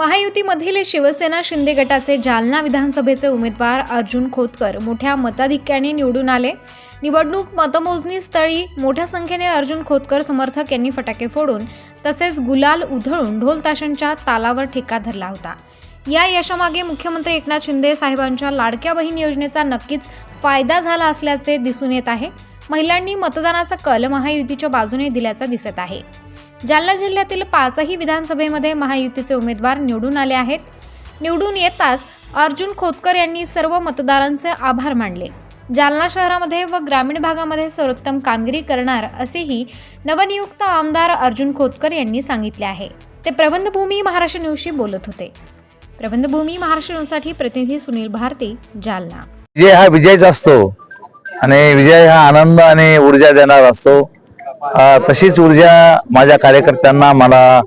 महायुतीमधील शिवसेना शिंदे गटाचे जालना विधानसभेचे उमेदवार अर्जुन खोतकर मोठ्या मताधिक्याने निवडून आले. निवडणूक मतमोजणी स्थळी मोठ्या संख्येने अर्जुन खोतकर समर्थक यांनी फटाके फोडून तसेच गुलाल उधळून ढोल ताशांच्या तालावर ठेका धरला होता. या यशामागे मुख्यमंत्री एकनाथ शिंदे साहेबांच्या लाडक्या बहीण योजनेचा नक्कीच फायदा झाला असल्याचे दिसून येत आहे. महिलांनी मतदानाचा कल महायुतीच्या बाजूने दिल्याचा दिसत आहे. जालना जिल्ह्यातील पाचही विधानसभेमध्ये महायुतीचे उमेदवार निवडून आले आहेत. निवडून येताच अर्जुन खोतकर यांनी सर्व मतदारांचे आभार मानले. जालना शहरामध्ये व ग्रामीण भागामध्ये सर्वोत्तम कामगिरी करणार असेही नवनियुक्त आमदार अर्जुन खोतकर यांनी सांगितले आहे. ते प्रबंधभूमी महाराष्ट्र न्यूजशी बोलत होते. प्रबंधभूमी महाराष्ट्र न्यूजसाठी प्रतिनिधी सुनील भारती जालना. विजय हा विजयच असतो. आणि विजय हा आनंद आणि ऊर्जा देणार असतो. तशीच ऊर्जा माझ्या कार्यकर्त्यांना मला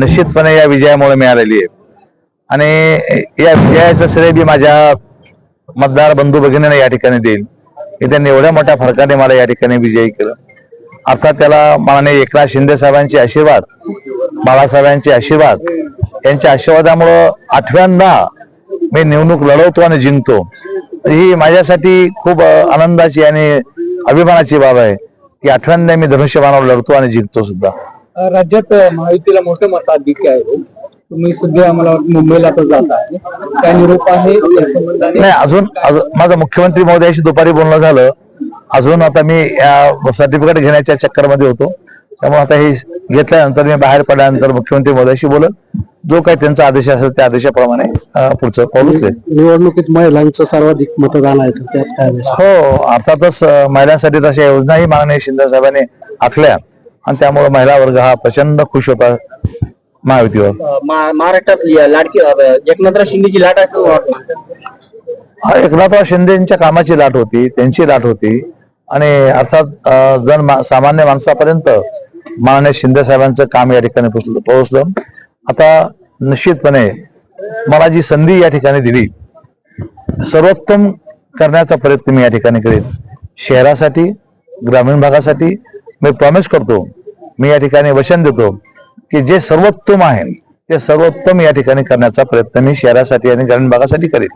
निश्चितपणे या विजयामुळे मिळालेली आहे. आणि या विजयाचं श्रेय बी माझ्या मतदार बंधू भगिनीने या ठिकाणी देईल की त्यांनी एवढ्या मोठ्या फरकाने मला या ठिकाणी विजयी केलं. अर्थात त्याला माननीय एकनाथ शिंदे साहेबांचे आशीर्वाद बाळासाहेबांचे आशीर्वाद यांच्या आशीर्वादामुळं आठव्यांदा मी निवडणूक लढवतो आणि जिंकतो. ही माझ्यासाठी खूप आनंदाची आणि अभिमानाची बाब आहे. की आठव्यांदा मी धनुष्यबाणावर लढतो आणि जिंकतो सुद्धा. राज्यात महायुतीला मोठं मताधिक्य आहे हो. तुम्ही सध्या मला मुंबईला आता जात आहे. काय निरोप आहे या संबंधाने? नाही अजून माझं मुख्यमंत्री महोदयाशी दुपारी बोलणं झालं. अजून आता मी सर्टिफिकेट घेण्याच्या चक्करमध्ये होतो. त्यामुळे आता हे घेतल्यानंतर मी बाहेर पडल्यानंतर मुख्यमंत्री महोदयाशी बोलत जो काही त्यांचा आदेश असेल त्या आदेशाप्रमाणे पुढचं पाऊल उचलेल. निवडणुकीत महिलांचं सर्वाधिक मतदान आहे तर त्यात काय दिसतं? हो अर्थातच महिलांसाठी तशा योजनाही माननीय शिंदे साहेबांनी आखल्या. आणि त्यामुळे महिला वर्ग हा प्रचंड खुश होता महायुतीवर. महाराष्ट्रात या लाडकी एकनाथराव शिंदेची लाट आहे असं हा एकनाथराव शिंदेच्या कामाची लाट होती त्यांची लाट होती. आणि अर्थात जन सामान्य माणसापर्यंत माननीय शिंदे साहेबांचं काम या ठिकाणी पोचलं पोहोचलं. आता निश्चितपणे मला जी संधी या ठिकाणी दिली सर्वोत्तम करण्याचा प्रयत्न मी या ठिकाणी करेन. शहरासाठी ग्रामीण भागासाठी मी प्रॉमिस करतो मी या ठिकाणी वचन देतो की जे सर्वोत्तम आहे ते सर्वोत्तम या ठिकाणी करण्याचा प्रयत्न मी शहरासाठी आणि ग्रामीण भागासाठी करेन.